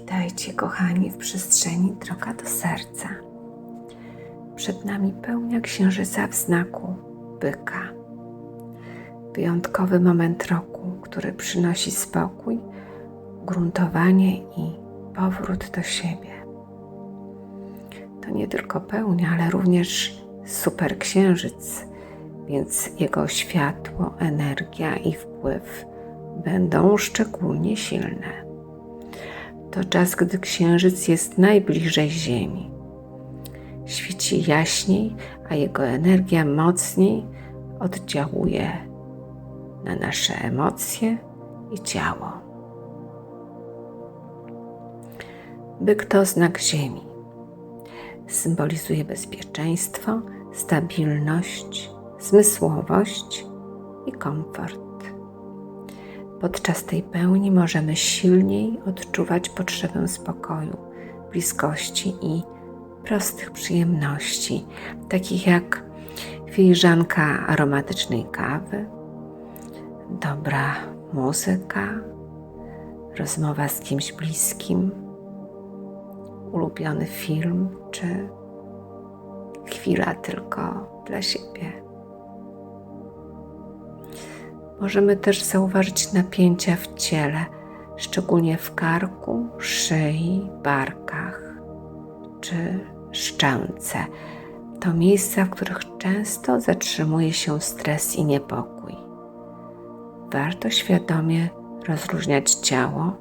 Witajcie, kochani, w przestrzeni droga do serca. Przed nami pełnia księżyca w znaku byka. Wyjątkowy moment roku, który przynosi spokój, gruntowanie i powrót do siebie. To nie tylko pełnia, ale również super księżyc, więc jego światło, energia i wpływ będą szczególnie silne. To czas, gdy księżyc jest najbliżej Ziemi. Świeci jaśniej, a jego energia mocniej oddziałuje na nasze emocje i ciało. Byk to znak Ziemi. Symbolizuje bezpieczeństwo, stabilność, zmysłowość i komfort. Podczas tej pełni możemy silniej odczuwać potrzebę spokoju, bliskości i prostych przyjemności, takich jak filiżanka aromatycznej kawy, dobra muzyka, rozmowa z kimś bliskim, ulubiony film czy chwila tylko dla siebie. Możemy też zauważyć napięcia w ciele, szczególnie w karku, szyi, barkach czy szczęce. To miejsca, w których często zatrzymuje się stres i niepokój. Warto świadomie rozluźniać ciało,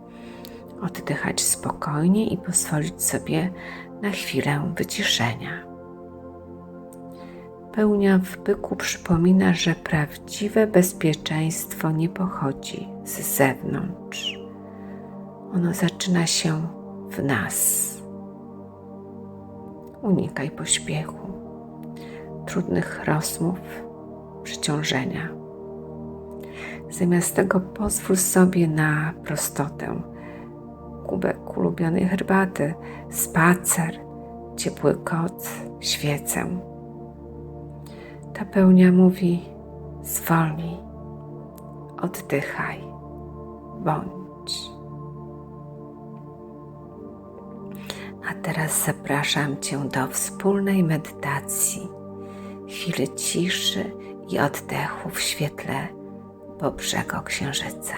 oddychać spokojnie i pozwolić sobie na chwilę wyciszenia. Pełnia w byku przypomina, że prawdziwe bezpieczeństwo nie pochodzi z zewnątrz. Ono zaczyna się w nas. Unikaj pośpiechu, trudnych rozmów, przeciążenia. Zamiast tego pozwól sobie na prostotę, kubek ulubionej herbaty, spacer, ciepły koc, świecę ta pełnia mówi: zwolnij, oddychaj, bądź. A teraz zapraszam Cię do wspólnej medytacji, chwili ciszy i oddechu w świetle Bobrzego Księżyca.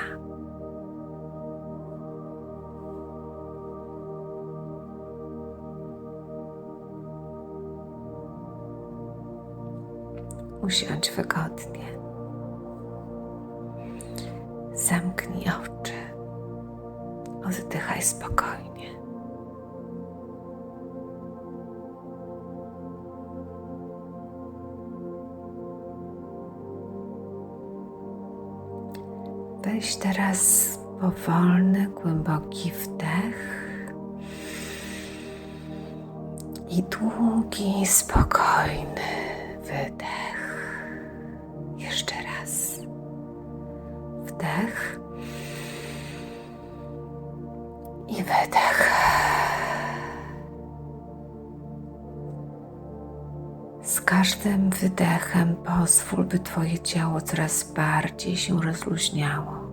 Usiądź wygodnie. Zamknij oczy. Oddychaj spokojnie. Weź teraz powolny, głęboki wdech i długi, spokojny wydech. Z każdym wydechem pozwól, by Twoje ciało coraz bardziej się rozluźniało.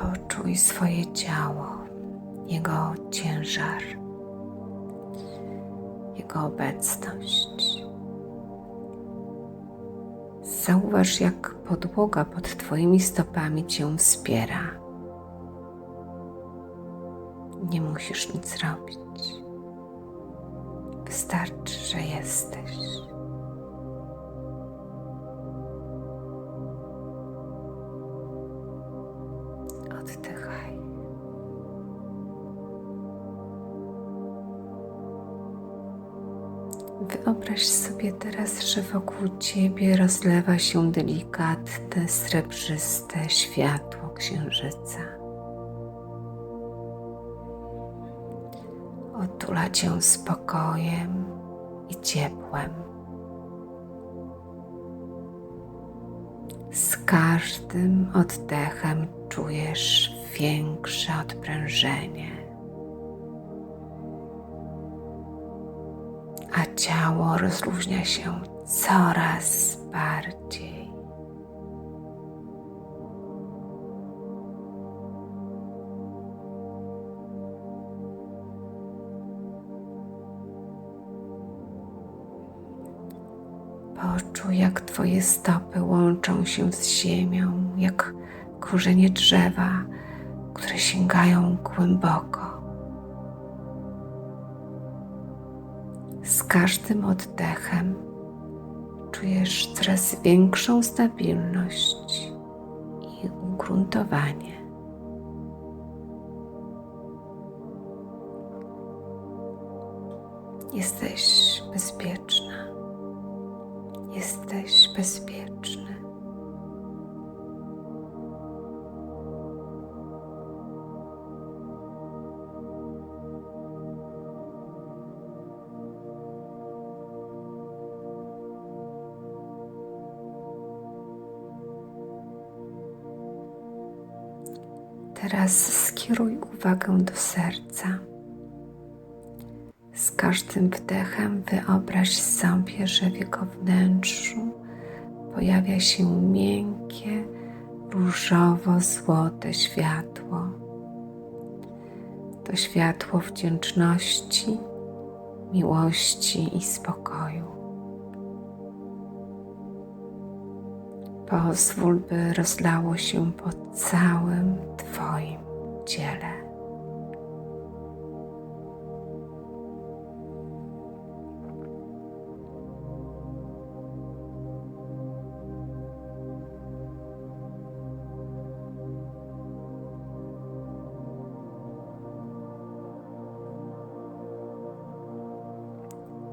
Poczuj swoje ciało, jego ciężar, jego obecność. Zauważ, jak podłoga pod Twoimi stopami Cię wspiera. Nie musisz nic robić. Wystarczy, że jesteś. Wyobraź sobie teraz, że wokół ciebie rozlewa się delikatne, srebrzyste światło księżyca. Otula cię spokojem i ciepłem. Z każdym oddechem czujesz większe odprężenie, a ciało rozluźnia się coraz bardziej. Poczuj, jak Twoje stopy łączą się z ziemią, jak korzenie drzewa, które sięgają głęboko. Z każdym oddechem czujesz coraz większą stabilność i ugruntowanie. Jesteś bezpieczna. Jesteś bezpieczny. Teraz skieruj uwagę do serca. Z każdym wdechem wyobraź sobie, że w jego wnętrzu pojawia się miękkie, różowo-złote światło. To światło wdzięczności, miłości i spokoju. Pozwól, by rozlało się po całym Twoim ciele.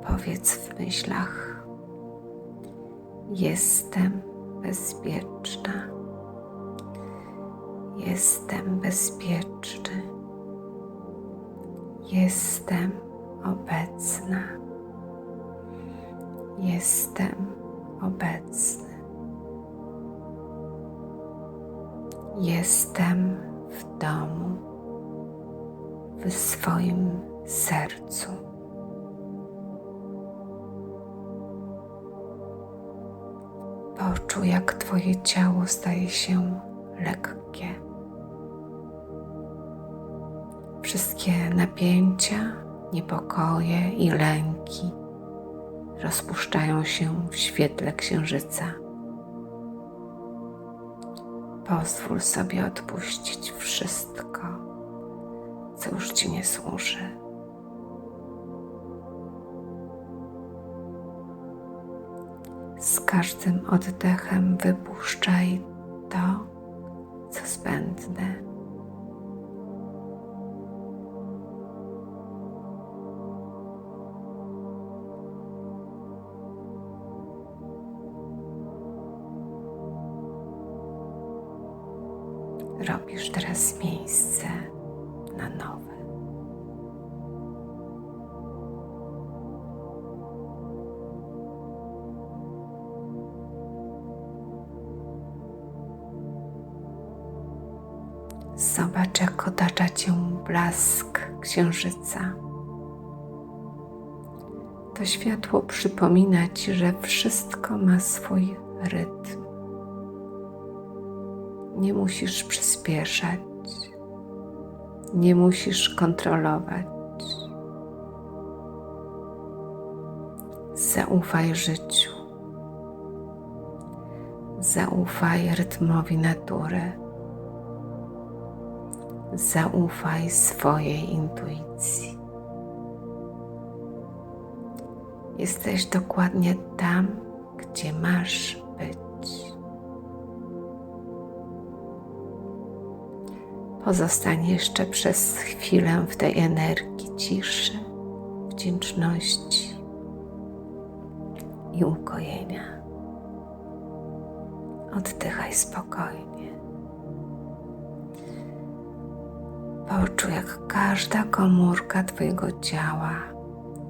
Powiedz w myślach: Jestem bezpieczna. Jestem bezpieczny. Jestem obecna. Jestem obecny. Jestem w domu, w swoim sercu. Jak Twoje ciało staje się lekkie. Wszystkie napięcia, niepokoje i lęki rozpuszczają się w świetle księżyca. Pozwól sobie odpuścić wszystko, co już Ci nie służy. Każdym oddechem wypuszczaj to, co zbędne. Zobacz, jak otacza cię blask księżyca. To światło przypomina ci, że wszystko ma swój rytm. Nie musisz przyspieszać, nie musisz kontrolować. Zaufaj życiu, zaufaj rytmowi natury zaufaj swojej intuicji. Jesteś dokładnie tam, gdzie masz być. Pozostań jeszcze przez chwilę w tej energii ciszy, wdzięczności i ukojenia. Oddychaj spokojnie. Poczuj, jak każda komórka Twojego ciała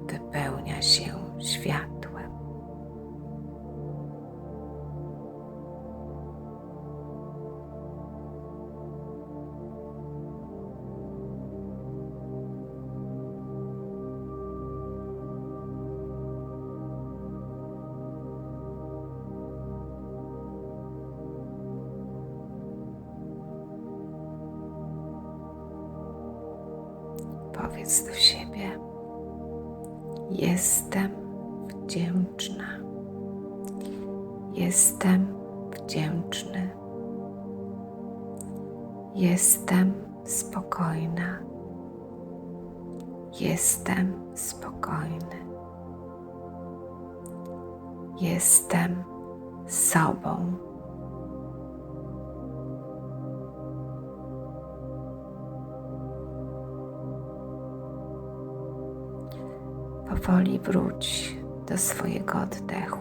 wypełnia się światłem. Powiedz do siebie: Jestem wdzięczna. Jestem wdzięczny. Jestem spokojna. Jestem spokojny. Jestem sobą. Powoli wróć do swojego oddechu.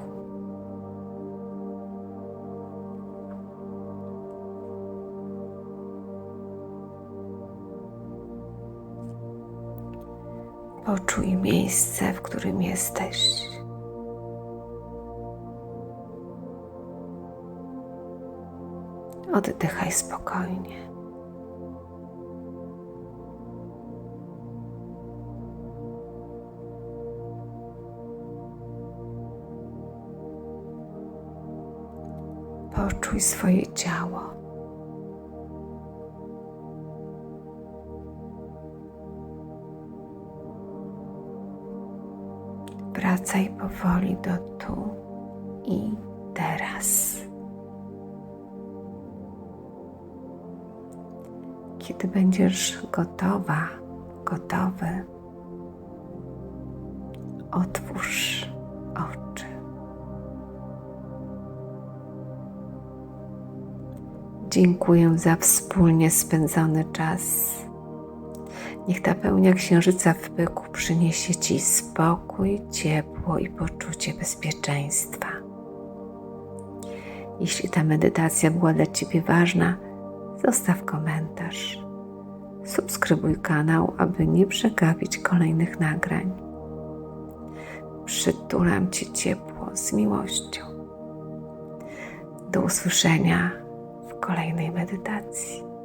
Poczuj miejsce, w którym jesteś. Oddychaj spokojnie. Poczuj swoje ciało. Wracaj powoli do tu i teraz. Kiedy będziesz gotowa, gotowy, otwórz oczy. Dziękuję za wspólnie spędzony czas. Niech ta pełnia księżyca w byku przyniesie Ci spokój, ciepło i poczucie bezpieczeństwa. Jeśli ta medytacja była dla Ciebie ważna, zostaw komentarz. Subskrybuj kanał, aby nie przegapić kolejnych nagrań. Przytulam Cię ciepło z miłością. Do usłyszenia w kolejnej medytacji.